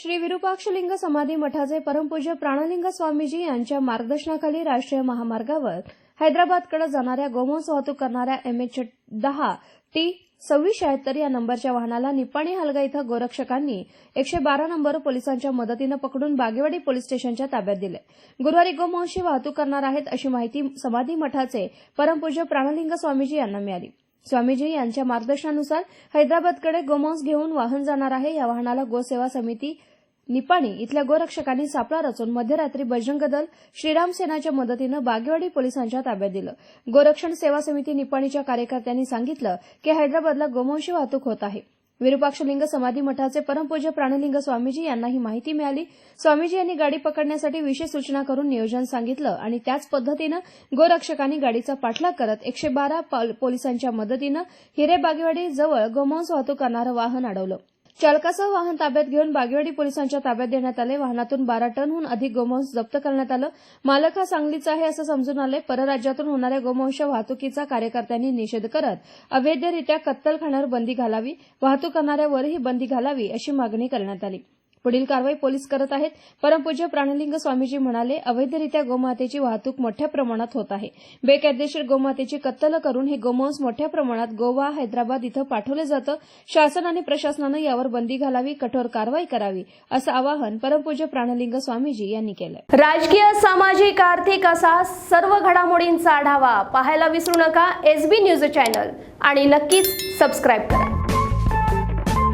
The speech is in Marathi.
श्री विरुपाक्षलिंग समाधी मठाचे परमपूज्य प्राणलिंग स्वामीजी यांच्या मार्गदर्शनाखाली राष्ट्रीय महामार्गावर हैदराबादकडे जाणाऱ्या गोमांस वाहतूक करणाऱ्या एमएच दहा टी सव्वीस शहात्तर या नंबरच्या वाहनाला निपाणी हलगा इथं गोरक्षकांनी एकशे बारा नंबर पोलिसांच्या मदतीनं पकडून बागेवाडी पोलीस स्टेशनच्या ताब्यात दिले. गुरुवारी गोमांसची वाहतूक करणार आहेत अशी माहिती समाधी मठाचे परमपूज्य प्राणलिंग स्वामीजी यांना मिळाली. स्वामीजी यांच्या मार्गदर्शनानुसार हैदराबादकडे गोमांस घेऊन वाहन जाणार आहे. या वाहनाला गोसेवा समिती निपाणी इथल्या गोरक्षकांनी सापळा रचून मध्यरात्री बजरंग दल श्रीराम सेनाच्या मदतीनं बागेवाडी पोलिसांच्या ताब्यात दिलं. गोरक्षण सेवा समिती निपाणीच्या कार्यकर्त्यांनी सांगितलं की हैदराबादला गोमांशी वाहतूक होत आहे. विरुपाक्षलिंग समाधी मठाचे परमपूज्य प्राणलिंग स्वामीजी यांना ही माहिती मिळाली. स्वामीजी यांनी गाडी पकडण्यासाठी विशेष सूचना करून नियोजन सांगितलं आणि त्याच पद्धतीनं गोरक्षकांनी गाडीचा पाठलाग करत एकशे बारा पोलिसांच्या मदतीनं हिरे बागेवाडी जवळ गोमांस वाहतूक करणारं वाहन अडवलं. चालकासह वाहन ताब्यात घेऊन बागेवाडी पोलिसांच्या ताब्यात देण्यात आले. वाहनातून बारा टनहून अधिक गोमांस जप्त करण्यात आलं. मालक हा सांगलीचा आहे असं समजून आले परराज्यातून होणाऱ्या गोमांश वाहतुकीचा कार्यकर्त्यांनी निषेध करत अवैधरित्या कत्तलखान्यावर बंदी घालावी. वाहतूक करणाऱ्यावरही बंदी घालावी अशी मागणी करण्यात आली. पुढील कारवाई पोलीस करत आहेत. परमपूज्य प्राणलिंग स्वामीजी म्हणाले अवैधरित्या गोमातेची वाहतूक मोठ्या प्रमाणात होत आहे. बेकायदेशीर गोमातेची कत्तल करून हे गोमांस मोठ्या प्रमाणात गोवा हैदराबाद इथं पाठवलं जातं. शासन आणि प्रशासनानं यावर बंदी घालावी कठोर कारवाई करावी असं आवाहन परमपूज्य प्राणलिंग स्वामीजी यांनी केलं राजकीय सामाजिक आर्थिक असा सर्व घडामोडींचा आढावा पाहायला विसरू नका. एसबी न्यूज चॅनल आणि नक्कीच सबस्क्राईब करा.